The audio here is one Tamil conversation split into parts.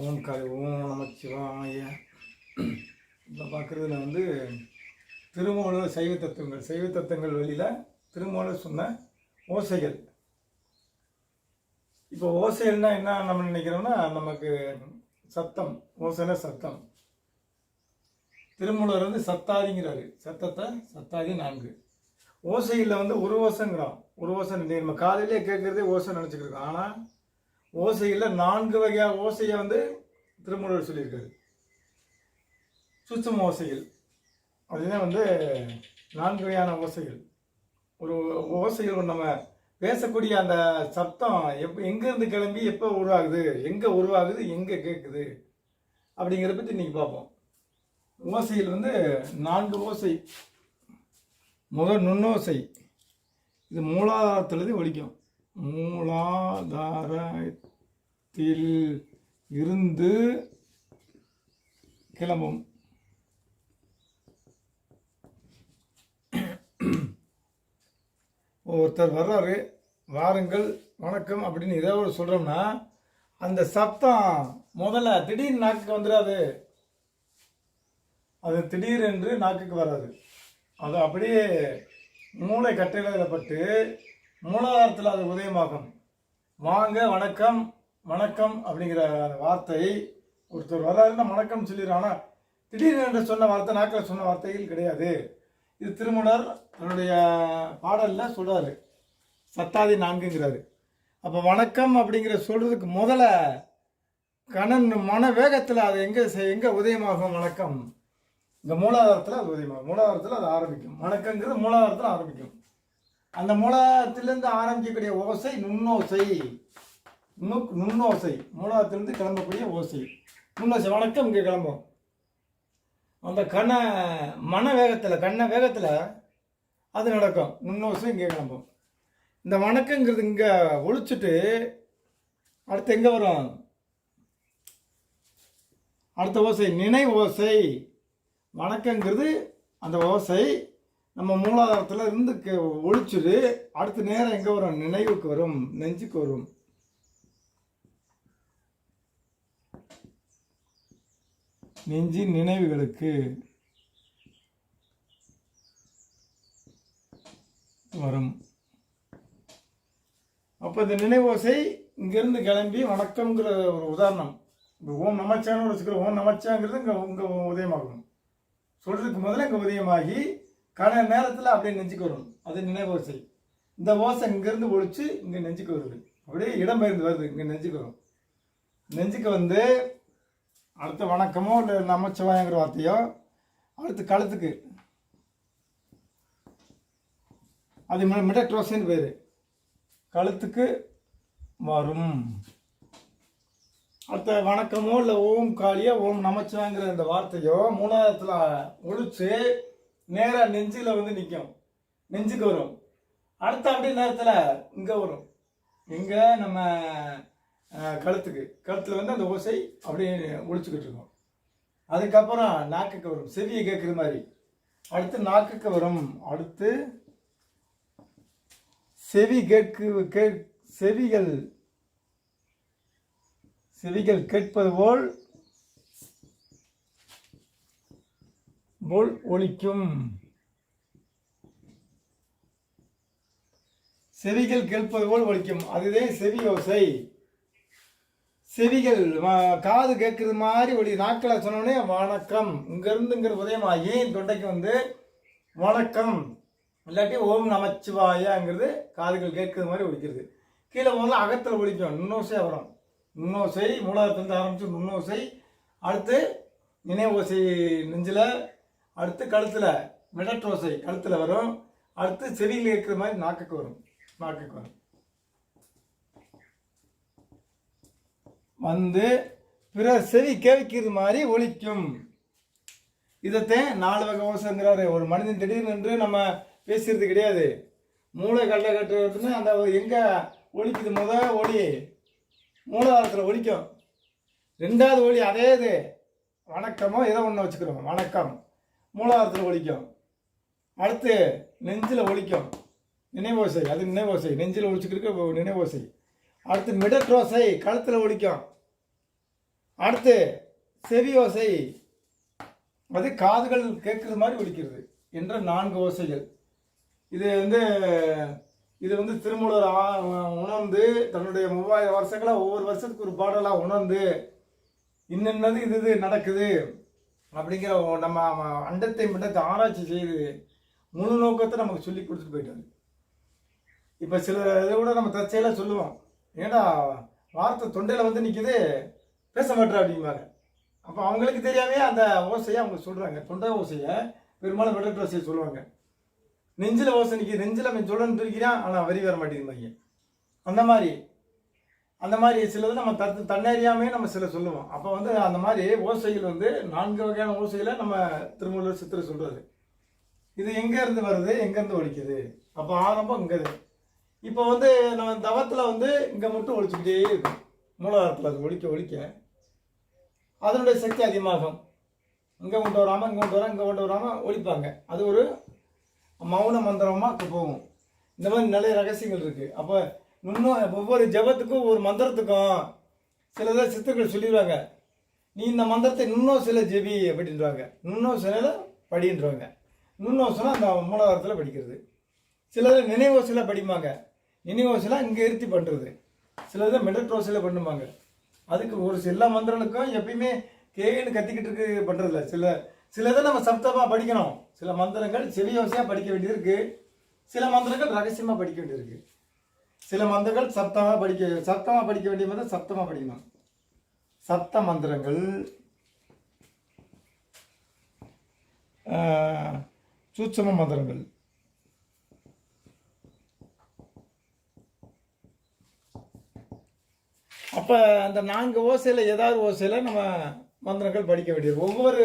ஓம் கலை ஓம் நமச்சிவாய இப்போ பார்க்குறதுல வந்து திருமூலர் சைவ தத்துவங்கள் சைவ தத்துவங்கள் வழியில் திருமூலர் சொன்ன ஓசைகள். இப்போ ஓசைகள்னா என்ன நம்ம நினைக்கிறோம்னா நமக்கு சத்தம் ஓசைனா சத்தம். திருமூலர் வந்து சத்தாதிங்கிறாரு. சத்தத்தை சத்தாதி நான்கு. ஓசையில் வந்து ஒரு ஓசைங்கிறோம் ஒரு ஓசை நம்ம காலையிலே கேட்குறதே ஓசை நினச்சிக்கிருக்கோம் ஆனால் ஓசையில் நான்கு வகையான ஓசையை வந்து திருமூலர் சொல்லியிருக்காரு. சுத்தம் ஓசைகள். அதுதான் வந்து நான்கு வகையான ஓசைகள். ஒரு ஓசைகள் நம்ம பேசக்கூடிய அந்த சத்தம் எப் எங்கேருந்து கிளம்பி எப்போ உருவாகுது எங்கே உருவாகுது எங்கே கேட்குது அப்படிங்கிறத பற்றி இன்னைக்கு பார்ப்போம். ஓசையில் வந்து நான்கு ஓசை. முதல் நுண்ணோசை. இது மூலாதாரத்துலேருந்து ஒழிக்கும் மூலாதாரத்தில் இருந்து கிளம்பும். ஒருத்தர் வர்றாரு. வாருங்கள் வணக்கம் அப்படின்னு ஏதோ ஒரு சொல்கிறோம்னா அந்த சத்தம் முதல்ல திடீர்னு நாக்குக்கு வந்துடாது. அது திடீரென்று நாக்குக்கு வராது. அது அப்படியே மூளை கட்டையிடப்பட்டு மூலாதாரத்தில் அது உதயமாகும். வாங்க வணக்கம் வணக்கம் அப்படிங்கிற அந்த வார்த்தை ஒருத்தர் வர்றாருன்னா வணக்கம் சொல்லிடுறான் ஆனால் திடீர்னு என்று சொன்ன வார்த்தை நாக்கில் சொன்ன வார்த்தைகள் கிடையாது. இது திருமணர் தன்னுடைய பாடலில் சொல்கிறாரு சத்தாதி நான்குங்கிறாரு. அப்போ வணக்கம் அப்படிங்கிற சொல்கிறதுக்கு முதல்ல கணன் மன வேகத்தில் அது எங்கே எங்கே உதயமாகும்? வணக்கம். இந்த மூலாதாரத்தில் அது உதயமாகும். மூலாதாரத்தில் அது ஆரம்பிக்கும். வணக்கங்கிறது மூலாதாரத்தில் ஆரம்பிக்கும். அந்த மூலத்திலிருந்து ஆரம்பிக்கக்கூடிய ஓசை நுண்ணோசை. நு நுண்ணோசை. மூலத்திலிருந்து கிளம்பக்கூடிய ஓசை. நுண்ணோசை வணக்கம் இங்கே கிளம்பும். அந்த கண்ணை மன வேகத்தில் கண்ண வேகத்தில் அது நடக்கும். நுண்ணோசை இங்கே கிளம்பும். இந்த வணக்கங்கிறது இங்கே ஒழிச்சுட்டு அடுத்து எங்கே வரும்? அடுத்த ஓசை நினை ஓசை வணக்கங்கிறது அந்த ஓசை நம்ம மூலாதாரத்தில் இருந்து கே- ஒழிச்சிட்டு அடுத்து நேரம் எங்கே வரும்? நினைவுக்கு வரும் நெஞ்சுக்கு வரும். நெஞ்சின் நினைவுகளுக்கு வரும். அப்போ இந்த நினைவோசை இங்கேருந்து கிளம்பி வணக்கம்ங்கிற ஒரு உதாரணம். இப்போ ஓம் நமச்சான்னு வச்சுக்கிறோம் ஓம் நமச்சாங்கிறது இங்கே இங்கே உதயமாகணும் சொல்கிறதுக்கு முதல்ல இங்கே உதயமாகி கன நேரத்தில் அப்படியே நெஞ்சுக்கு வரும் அது ஓசை இந்த ஓசை இங்கேருந்து ஒழிச்சு இங்கே நெஞ்சுக்கு வருது. அப்படியே இடம்பெயர்ந்து வருது. இங்கே நெஞ்சுக்கு வரும். நெஞ்சுக்கு வந்து அடுத்த வணக்கமோ இல்லை நமச்சிவாயங்கிற வார்த்தையோ அடுத்து கழுத்துக்கு. அது மிடட்ரோசின்னு பேர். கழுத்துக்கு வரும். அடுத்த வணக்கமோ இல்லை ஓம் காளியோ ஓம் நமச்சிவாங்கிற இந்த வார்த்தையோ மூணாயிரத்தில் ஒழிச்சு நேராக நெஞ்சில் வந்து நிற்கும் நெஞ்சுக்கு வரும். அடுத்த அப்படியே நேரத்தில் இங்கே வரும். இங்கே நம்ம கழுத்துக்கு. கழுத்தில் வந்து அந்த ஓசை அப்படியே ஒழிச்சுக்கிட்டு இருக்கும். அதுக்கப்புறம் நாக்குக்கு வரும். செவியை கேட்குற மாதிரி. அடுத்து நாக்குக்கு வரும். அடுத்து செவி கேட்கு கே செவிகள் செவிகள் கேட்பது போல் போல் ஒலிக்கும். செவிகள் கேட்பது போல் ஒலிக்கும். அதுவே செவி ஓசை செவிகள் காது கேட்குறது மாதிரி ஒளி நாட்களை சொன்னோடனே வணக்கம். இங்கிருந்துங்கிற உதயமாகி தொண்டைக்கு வந்து வணக்கம்? இல்லாட்டி ஓம் நமச்சிவாயாங்கிறது காதுகள் கேட்குறது மாதிரி ஒழிக்கிறது கீழே முதல்ல அகத்தில் ஒழிக்கும் நுண்ணோசை வரும். நுண்ணோசை மூலாதாரத்துலேருந்து ஆரம்பித்து நுண்ணோசை. அடுத்து நினைவோசை நெஞ்சில் அடுத்து கழுத்தில் மிடற்றோசை கழுத்தில் வரும். அடுத்து செவியில் இருக்கிற மாதிரி நாக்குக்கு வரும். நாக்குக்கு வரும். வந்து பிற செவி கேட்கிற மாதிரி ஒலிக்கும் இதைத்தான் நாலு வகை ஓசைங்கிறாரு. ஒரு மனிதன் திடீர்னு என்று நம்ம பேசுறது கிடையாது. மூளை கடலை கட்டுறதுன்னு அந்த எங்கே ஒலிக்குது முத ஒளி. மூலாதாரத்தில் ஒலிக்கும் ரெண்டாவது ஒளி அதே இது. வணக்கமோ ஏதோ ஒன்று வச்சுக்கிறோம். வணக்கம். மூலாதாரத்தில் ஒழிக்கும். அடுத்து நெஞ்சில் ஒழிக்கும். நினைவோசை அது நினைவோசை நெஞ்சில் ஒழிச்சுக்கிட்டு நினைவோசை அடுத்து மிடட்ரோசை கழுத்தில் ஒழிக்கும். அடுத்து செவி ஓசை அது காதுகள் கேட்குறது மாதிரி ஒழிக்கிறது என்ற நான்கு ஓசைகள். இது வந்து இது வந்து திருமூலர் உணர்ந்து தன்னுடைய மூவாயிரம் வருஷங்களாக ஒவ்வொரு வருஷத்துக்கு ஒரு பாடலாக உணர்ந்து இன்னென்னது இது இது நடக்குது. அப்படிங்கிற நம்ம அண்டத்தை மிண்டத்தை ஆராய்ச்சி செய்து முழு நோக்கத்தை நமக்கு சொல்லி கொடுத்துட்டு போயிட்டாரு. இப்போ சில இதை கூட நம்ம தற்செயலாக சொல்லுவோம். ஏன்னா வார்த்தை தொண்டையில் வந்து நிற்கிது பேச மாட்டேற அப்படிம்பாங்க. அப்போ அவங்களுக்கு தெரியாமே அந்த ஓசையை அவங்க சொல்கிறாங்க தொண்டை ஓசையை பெரும்பாலும் வெள்ளட்டு ஓசையை சொல்லுவாங்க. நெஞ்சில் ஓசை நிற்கிது நெஞ்சில் அவன் சொல்லணும்னு இருக்கிறான் ஆனால் வரி வர மாட்டேங்குது அந்த மாதிரி அந்த மாதிரி சிலது நம்ம தத்து தன்னறியாமே நம்ம சில சொல்லுவோம். அப்போ வந்து அந்த மாதிரி ஓசைகள் வந்து நான்கு வகையான ஓசைகளை நம்ம திருமூலர் சித்திர சொல்கிறது இது எங்கேருந்து வருது? எங்கேருந்து ஒழிக்குது? அப்போ ஆரம்பம் இங்கே இப்போ வந்து நம்ம தவத்தில் வந்து இங்கே மட்டும் ஒழிச்சுக்கிட்டே இருக்கும் மூலாதாரத்தில் அது ஒழிக்க ஒழிக்க. அதனுடைய சக்தி அதிகமாகும். இங்கே கொண்டு வராமல் இங்கே கொண்டு வராமல் இங்கே கொண்டு வராமல் ஒழிப்பாங்க. அது ஒரு மௌன மந்திரமாக போகும். இந்த மாதிரி நிறைய ரகசியங்கள் இருக்குது அப்போ இன்னும் ஒவ்வொரு ஜபத்துக்கும் ஒரு மந்திரத்துக்கும் சிலதை சித்துக்கள் சொல்லிடுவாங்க. நீ இந்த மந்திரத்தை இன்னும் சில ஜெபி அப்படின்றாங்க. இன்னும் சில படின்றாங்க. இன்னும் சில அந்த மூலவாரத்தில் படிக்கிறது. சிலது நினைவோசில் படிப்பாங்க நினைவோசிலாம் இங்கே இருத்தி பண்ணுறது சிலது மெட்ரோசில் பண்ணுவாங்க அதுக்கு ஒரு சில மந்திரனுக்கும் எப்பயுமே கேன்னு கத்திக்கிட்டு இருக்கு பண்ணுறதில்ல சில சிலதை நம்ம சப்தமாக படிக்கணும். சில மந்திரங்கள் செவியோசையாக படிக்க வேண்டியிருக்கு சில மந்திரங்கள் ரகசியமாக படிக்க வேண்டியிருக்கு சில மந்திரங்கள் சப்தமாக படிக்க சப்தமாக படிக்க வேண்டிய மந்திரம் சப்தமாக படிக்கணும். சப்த மந்திரங்கள் சூட்சம மந்திரங்கள். அப்போ அந்த நான்கு ஓசையில் ஏதாவது ஓசையில் நம்ம மந்திரங்கள் படிக்க வேண்டியது. ஒவ்வொரு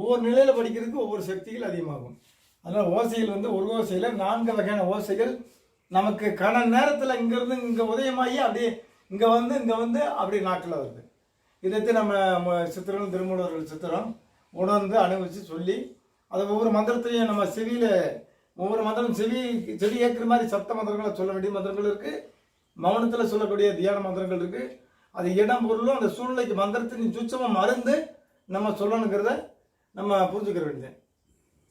ஒவ்வொரு நிலையில் படிக்கிறதுக்கு ஒவ்வொரு சக்திகள் அதிகமாகும். அதனால் ஓசைகள் வந்து ஒரு ஓசையில் நான்கு வகையான ஓசைகள் நமக்கு கன நேரத்தில் இங்கேருந்து இங்கே உதயமாகி அப்படியே இங்கே வந்து இங்கே வந்து அப்படியே நாட்டில் வருது. இதைத்து நம்ம சித்திரம் சித்திரங்கள் திருமூலர்கள் சித்திரம் உணர்ந்து அனுபவித்து சொல்லி அதை ஒவ்வொரு மந்திரத்தையும் நம்ம செவியில் ஒவ்வொரு மந்திரம் செவி செவி ஏற்கிற மாதிரி சத்த மந்திரங்களை சொல்ல வேண்டிய மந்திரங்கள் இருக்குது மௌனத்தில் சொல்லக்கூடிய தியான மந்திரங்கள் இருக்குது அது இடம் பொருளும் அந்த சூழ்நிலைக்கு மந்திரத்தின் சுச்சமாக மறந்து நம்ம சொல்லணுங்கிறத நம்ம புரிஞ்சுக்கிற வேண்டியது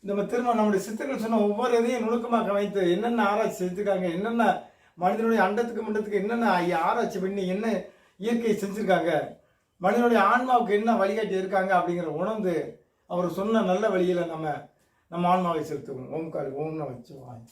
நம்ம திரும்ப நம்முடைய சித்தர்கள் சொன்ன ஒவ்வொரு இதையும் நுணுக்கமாக கவனித்து என்னென்ன ஆராய்ச்சி செஞ்சுருக்காங்க என்னென்ன மனிதனுடைய அண்டத்துக்கு மண்டத்துக்கு என்னென்ன ஐயா ஆராய்ச்சி பண்ணி என்ன இயற்கையை செஞ்சுருக்காங்க மனிதனுடைய ஆன்மாவுக்கு என்ன வழிகாட்டி இருக்காங்க அப்படிங்கிற உணர்ந்து அவர் சொன்ன நல்ல வழியில் நம்ம நம்ம ஆன்மாவை செலுத்துவோம். ஓம்கார் ஓம் நம சிவாய்